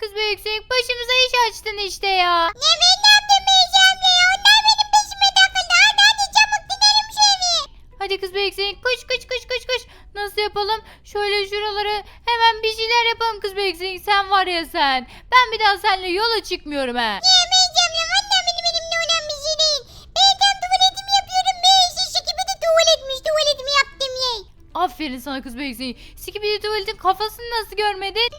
kız büyüksün. Başımıza iş açtın işte ya. Ne ne yaptım Beyzem ya? Onlar benim peşime takıldı. Hadi hadi çabuk gidelim eve. Hadi kız büyüksün. Koş koş koş koş koş. Nasıl yapalım? Şöyle şuraları hemen bir şeyler yapalım kız büyüksün. Sen var ya sen. Ben bir daha seninle yola çıkmıyorum. Niye Beyzem ya? Valla benim elimde olan bir şey değil. Ben tam tuvaletimi yapıyorum. Ben şişe gibi de tuvaletmiş. Tuvaletimi yaptım ye. Aferin sana kız büyüksün. Skibidi tuvaletin kafasını nasıl görmedin?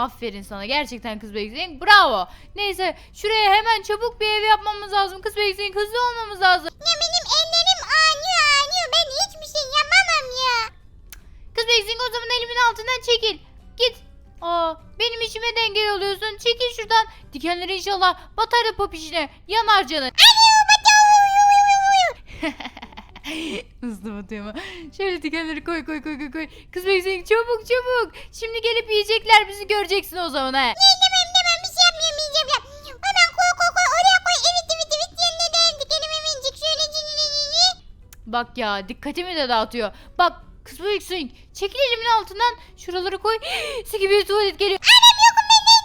Aferin sana gerçekten kız büyüksün. Bravo. Neyse şuraya hemen çabuk bir ev yapmamız lazım. Kız büyüksün hızlı olmamız lazım. Ya benim ellerim ağrıyor ağrıyor. Ben hiçbir şey yapamam ya. Kız büyüksün o zaman elimin altından çekil. Git. Aa, benim işime de engel oluyorsun. Çekil şuradan. Dikenler inşallah batar da pop işine. Yanar canın. Hızlı batıyor ama. Şöyle dikenleri koy koy koy koy koy. Kız büyüksün çabuk çabuk. Şimdi gelip yiyecekler bizi göreceksin o zaman he. Demem demem bir şey yapmıyorum Beyzem ya. Hemen koy koy koy oraya koy. Evet evet evet yanına da dikelim hemencik. Şöyle cinini. Bak ya dikkatimi de dağıtıyor. Bak kız büyüksün. Çekil elimin altından. Şuraları koy. Siki bir tuvalet geliyor. Anam yokum ben neredeyim?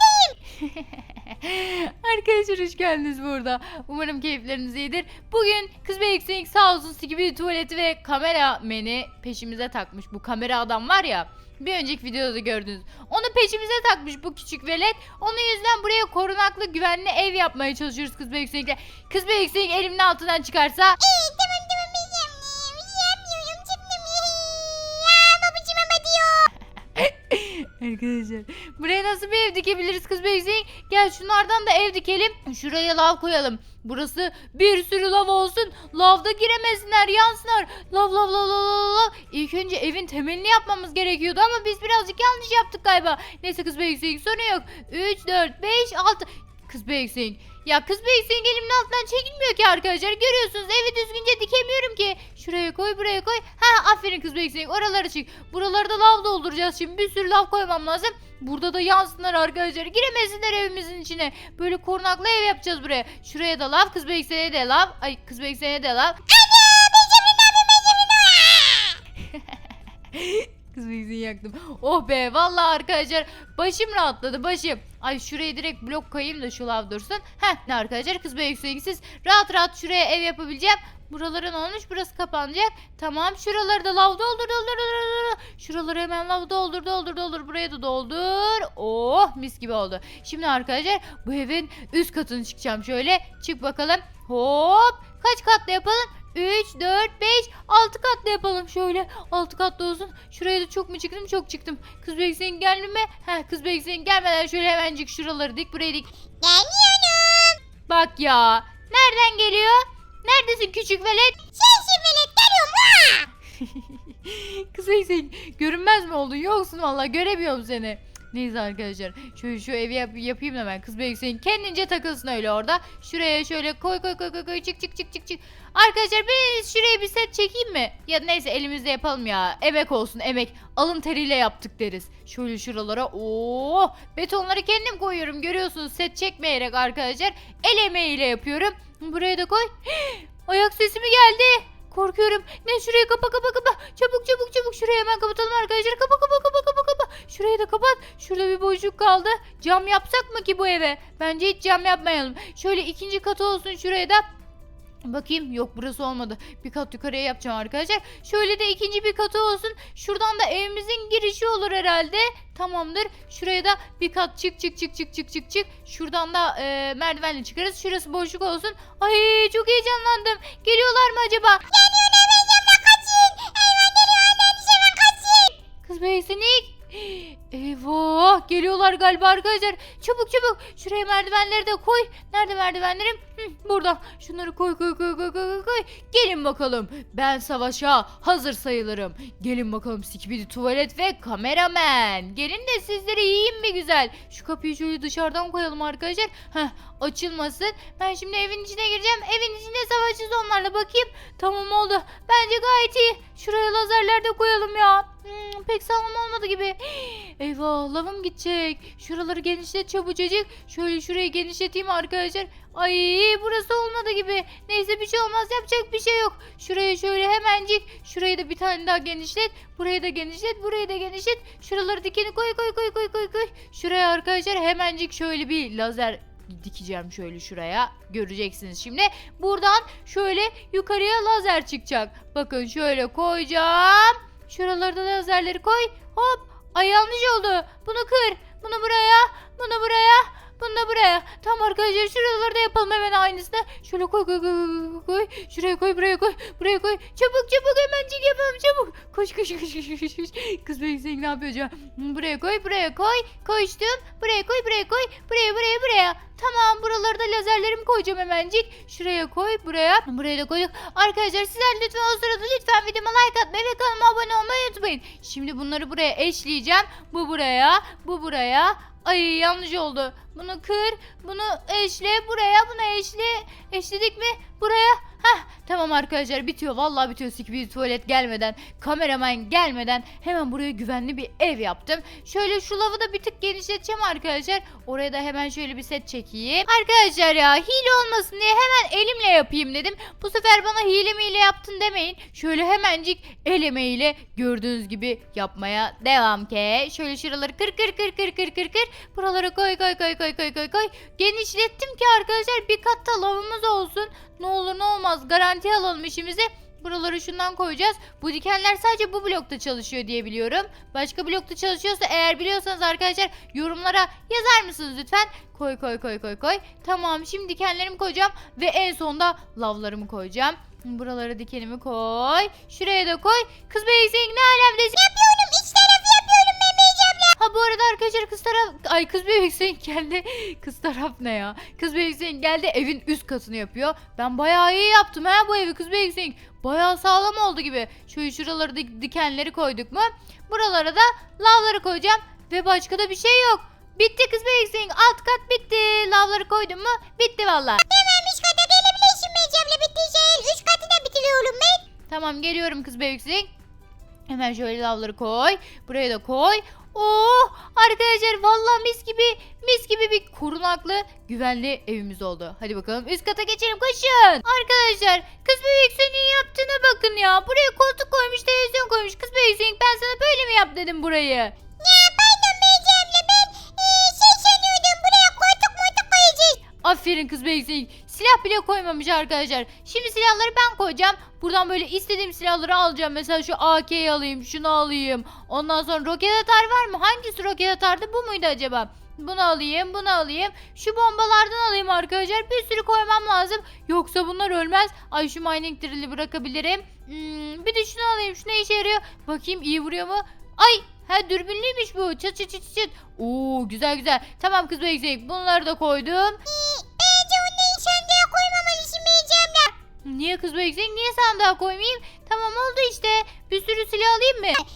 Arkadaşlar hoş geldiniz burada. Umarım keyifleriniz iyidir. Bugün kız büyüksün sağ olsun Siki bir tuvaleti ve kamera meni peşimize takmış. Bu kamera adam var ya. Bir önceki videoda da gördünüz. Onu peşimize takmış bu küçük velet. Onun yüzden buraya korunaklı güvenli ev yapmaya çalışıyoruz kız büyüksünle. Kız büyüksün elimin altından çıkarsa İyi Arkadaşlar buraya nasıl bir ev dikebiliriz kız Beyzing? Gel şunlardan da ev dikelim. Şuraya lav koyalım. Burası bir sürü lav olsun. Lavda giremesinler, yansınlar. Lav lav lav lav lav lav. İlk önce evin temelini yapmamız gerekiyordu ama biz birazcık yanlış yaptık galiba. Neyse kız Beyzing sorun yok. 3, 4, 5, 6. Kız Beyzing. Ya kız Beyzing elimin altından çekilmiyor ki arkadaşlar. Görüyorsunuz evi düzgünce dikemiyorum ki. Şuraya koy buraya koy. Ha aferin kız Beyzing. Oraları çık. Buraları da lav dolduracağız şimdi. Bir sürü lav koymam lazım. Burada da yansınlar arkadaşlar. Giremesinler evimizin içine. Böyle korunaklı ev yapacağız buraya. Şuraya da lav. Kız Beyzing'e de lav. Ay kız Beyzing'e de lav. Kız Beyzing'i yaktım. Oh be vallahi arkadaşlar başım rahatladı başım. Ay şuraya direkt blok koyayım da şu lav dursun. Heh ne arkadaşlar kız Beyzing'siz rahat rahat şuraya ev yapabileceğim. Buraların olmuş burası kapanacak. Tamam şuraları da lav doldur doldur. doldur. Şuraları hemen lav doldur doldur doldur. Buraya da doldur. Oh mis gibi oldu. Şimdi arkadaşlar bu evin üst katını çıkacağım şöyle. Çık bakalım. Hop. Kaç katlı yapalım? 3, 4, 5, 6 katlı yapalım şöyle. 6 katlı olsun. Şuraya da çok mu çıktım? Çok çıktım. Kız Beksin geldi mi? Heh kız Beksin gelmeden şöyle hemencik şuraları dik buraya dik. Geliyorum. Bak ya. Nereden geliyor? Neredesin küçük velet? Sensin velet geliyorum. Kız Beksin görünmez mi oldun? Yoksun valla göremiyorum seni. Neyse arkadaşlar şöyle şu evi yap- yapayım da ben kız Beksin kendince takılsın öyle orada. Şuraya şöyle koy koy koy koy koy çık çık çık çık çık. Arkadaşlar biz şuraya bir set çekeyim mi? Ya neyse elimizde yapalım ya. Emek olsun emek. Alın teriyle yaptık deriz. Şöyle şuralara Oo, betonları kendim koyuyorum görüyorsunuz set çekmeyerek arkadaşlar. El emeğiyle yapıyorum. Buraya da koy. Ayak sesi mi geldi? Korkuyorum. Ne şurayı kapa kapa kapa. Çabuk çabuk çabuk şurayı hemen kapatalım arkadaşlar. Kapa kapa kapa kapa kapa. Şurayı da kapat. Şurada bir boşluk kaldı. Cam yapsak mı ki bu eve? Bence hiç cam yapmayalım. Şöyle ikinci katı olsun şuraya da. Bakayım yok burası olmadı. Bir kat yukarıya yapacağım arkadaşlar. Şöyle de ikinci bir katı olsun. Şuradan da evimizin girişi olur herhalde. Tamamdır. Şuraya da bir kat çık çık çık çık çık çık çık. Şuradan da e, merdivenle çıkarız. Şurası boşluk olsun. Ay çok heyecanlandım. Geliyorlar mı acaba? Geliyorum Beyzem'le kaçın. Eyvah geliyor kaçın. Kız beysinik. Eyvah geliyorlar galiba arkadaşlar. Çabuk çabuk şuraya merdivenleri de koy. Nerede merdivenlerim? Hı, burada. Şunları koy koy koy koy koy koy. Gelin bakalım. Ben savaşa hazır sayılırım. Gelin bakalım Skibidi tuvalet ve kameraman. Gelin de sizleri yiyeyim mi güzel. Şu kapıyı şöyle dışarıdan koyalım arkadaşlar. Heh açılmasın. Ben şimdi evin içine gireceğim. Evin içinde savaşacağız onlarla bakayım. Tamam oldu. Bence gayet iyi. Şuraya lazerler de koyalım ya. Hmm, pek sağlam olmadı gibi. Eyvah lavım gidecek. Şuraları genişlet çabucacık. Şöyle şurayı genişleteyim arkadaşlar. Ay burası olmadı gibi. Neyse bir şey olmaz yapacak bir şey yok. Şuraya şöyle hemencik. Şurayı da bir tane daha genişlet. Burayı da genişlet. Burayı da genişlet. Şuraları dikeni koy koy koy koy koy koy. Şuraya arkadaşlar hemencik şöyle bir lazer dikeceğim şöyle şuraya. Göreceksiniz şimdi. Buradan şöyle yukarıya lazer çıkacak. Bakın şöyle koyacağım. Şuralarda da lazerleri koy. Hop. Ay yanlış oldu. Bunu kır. Bunu buraya. Bunu buraya. Bunu da buraya. Tamam arkadaşlar şuraları da yapalım hemen aynısını. Şöyle koy koy koy koy koy. Şuraya koy buraya koy. Buraya koy. Çabuk çabuk hemencik yapalım çabuk. Koş koş koş koş koş. koş. Kız bebek ne yapıyor acaba? Buraya koy buraya koy. Koştum. Buraya koy buraya koy. Buraya buraya buraya. Tamam buraları da lazerlerimi koyacağım hemencik. Şuraya koy buraya. Buraya da koyduk. Arkadaşlar sizler lütfen o sırada lütfen videoma like atmayı ve kanalıma abone olmayı unutmayın. Şimdi bunları buraya eşleyeceğim. Bu buraya. Bu buraya. Ay yanlış oldu. Bunu kır. Bunu eşle. Buraya bunu eşle. Eşledik mi? Buraya. Heh tamam arkadaşlar bitiyor. Vallahi bitiyor. Sikbi tuvalet gelmeden. Kameraman gelmeden hemen buraya güvenli bir ev yaptım. Şöyle şu lavı da bir tık genişleteceğim arkadaşlar. Oraya da hemen şöyle bir set çekeyim. Arkadaşlar ya hile olmasın diye hemen elimle yapayım dedim. Bu sefer bana hile miyle yaptın demeyin. Şöyle hemencik el emeğiyle gördüğünüz gibi yapmaya devam ke. Şöyle şuraları kır kır kır kır kır kır kır. Buralara koy koy koy koy koy koy koy. Genişlettim ki arkadaşlar bir katta lavımız olsun. Olur ne olmaz garanti alalım işimizi. Buraları şundan koyacağız. Bu dikenler sadece bu blokta çalışıyor diye biliyorum. Başka blokta çalışıyorsa eğer biliyorsanız arkadaşlar yorumlara yazar mısınız lütfen? Koy koy koy koy koy. Tamam şimdi dikenlerimi koyacağım ve en sonda lavlarımı koyacağım. Buralara dikenimi koy. Şuraya da koy. Kız beysin ne alemdesin? Bu arada arkadaşlar kız taraf ay kız bebek Hüseyin geldi. Kız taraf ne ya? Kız bebek Hüseyin geldi evin üst katını yapıyor. Ben bayağı iyi yaptım ha bu evi kız bebek Hüseyin. Bayağı sağlam oldu gibi. Şöyle şuraları dik- dikenleri koyduk mu? Buralara da lavları koyacağım ve başka da bir şey yok. Bitti kız bebek Hüseyin. Alt kat bitti. Lavları koydum mu? Bitti valla. Hemen üç kata gelebilirsin Mehmet abla bittiyse üç katı da bitiriyorum ben. Tamam geliyorum kız bebek Hüseyin. Hemen şöyle lavları koy. Buraya da koy. Oh arkadaşlar vallahi mis gibi mis gibi bir korunaklı güvenli evimiz oldu. Hadi bakalım üst kata geçelim koşun. Arkadaşlar kız bebek senin yaptığına bakın ya. Buraya koltuk koymuş televizyon koymuş. Kız bebek Hüseyin, ben sana böyle mi yap dedim burayı. Ya pardon abla ben e, şey Aferin kız Hüseyin. Silah bile koymamış arkadaşlar. Şimdi silahları ben koyacağım. Buradan böyle istediğim silahları alacağım. Mesela şu AK'yi alayım, şunu alayım. Ondan sonra roket atar var mı? Hangisi roket atardı? Bu muydu acaba? Bunu alayım, bunu alayım. Şu bombalardan alayım arkadaşlar. Bir sürü koymam lazım. Yoksa bunlar ölmez. Ay şu mining drill'i bırakabilirim. Hmm, bir de şunu alayım. Şu ne işe yarıyor? Bakayım iyi vuruyor mu? Ay Ha dürbünlüymüş bu. Çıt çıt çıt çıt. Oo güzel güzel. Tamam kız bebek Bunları da koydum. Niye kız bebek Niye sandığa koymayayım? Tamam oldu işte. Bir sürü silah alayım mı? Evet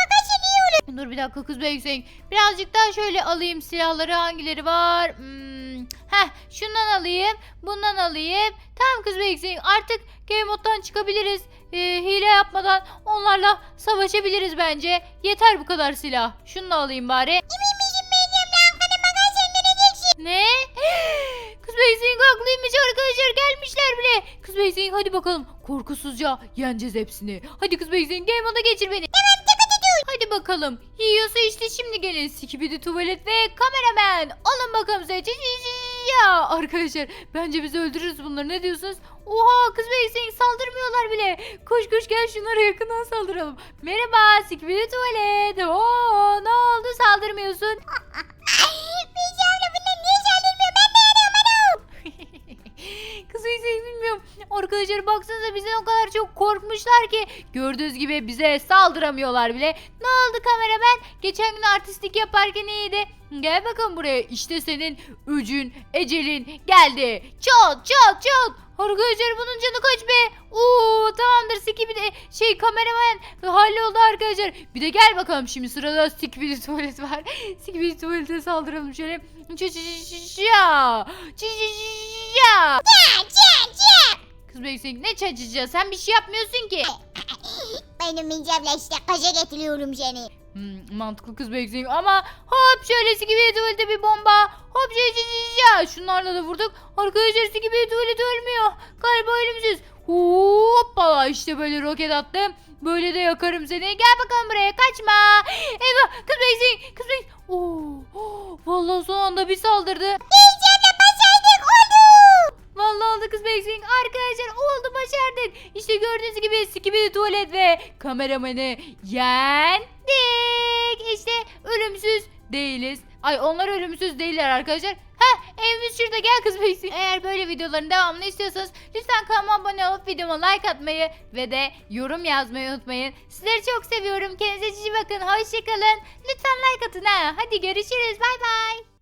bakarsan iyi olur. Dur bir dakika kız bebek Birazcık daha şöyle alayım silahları. Hangileri var? Hmm. Heh şundan alayım. Bundan alayım. Tamam kız bebek Artık game moddan çıkabiliriz. Ee, hile yapmadan onlarla savaşabiliriz bence. Yeter bu kadar silah. Şunu da alayım bari. Emin misin. Ne? Kız Beyzing haklıymış arkadaşlar gelmişler bile. Kız Beyzing hadi bakalım korkusuzca yeneceğiz hepsini. Hadi kız Beyzing game moda geçir beni. Tamam. Hadi bakalım. Yiyorsa işte şimdi gelin. Skibidi tuvalet ve kameraman. Alın bakalım size. Ya arkadaşlar bence biz öldürürüz bunları ne diyorsunuz? Oha kız Beyzing saldırmıyorlar bile. Koş koş gel şunlara yakından saldıralım. Merhaba Skibidi tuvalet. Oo ne oldu saldırmıyorsun? Hüseyin bilmiyorum. Arkadaşlar baksanıza bizden o kadar çok korkmuşlar ki. Gördüğünüz gibi bize saldıramıyorlar bile. Ne oldu kameraman? Geçen gün artistlik yaparken iyiydi. Gel bakalım buraya. İşte senin öcün, ecelin geldi. Çat çat çat. Arkadaşlar bunun canı kaç be? Oo tamamdır Skibi de şey kameraman halloldu arkadaşlar. Bir de gel bakalım şimdi sırada Skibi tuvalet var. Skibi tuvalete saldıralım şöyle. Ya. Ya. Kız Beysin ne çacıca sen bir şey yapmıyorsun ki. yapmayın Ümit işte kaşa getiriyorum seni. Hmm, mantıklı kız bekleyin ama hop şöyle gibi tuvalete bir bomba. Hop şey şey şunlarla da vurduk. Arkadaşlar gibi tuvalet ölmüyor. Galiba ölümsüz. Hoppa işte böyle roket attım. Böyle de yakarım seni. Gel bakalım buraya kaçma. Eyvah kız bekleyin kız bekleyin Oo, oh, vallahi son anda bir saldırdı. Abla başardık oldu. Vallahi oldu kız bekleyin arkadaşlar oldu başardık. İşte gördüğünüz gibi sikibidi tuvalet ve kameramanı yendik işte ölümsüz değiliz Ay onlar ölümsüz değiller arkadaşlar. Heh evimiz şurada gel kız beksin. Eğer böyle videoların devamını istiyorsanız lütfen kanalıma abone olup videoma like atmayı ve de yorum yazmayı unutmayın. Sizleri çok seviyorum. Kendinize iyi bakın. Hoşçakalın. Lütfen like atın ha. Hadi görüşürüz. Bay bay.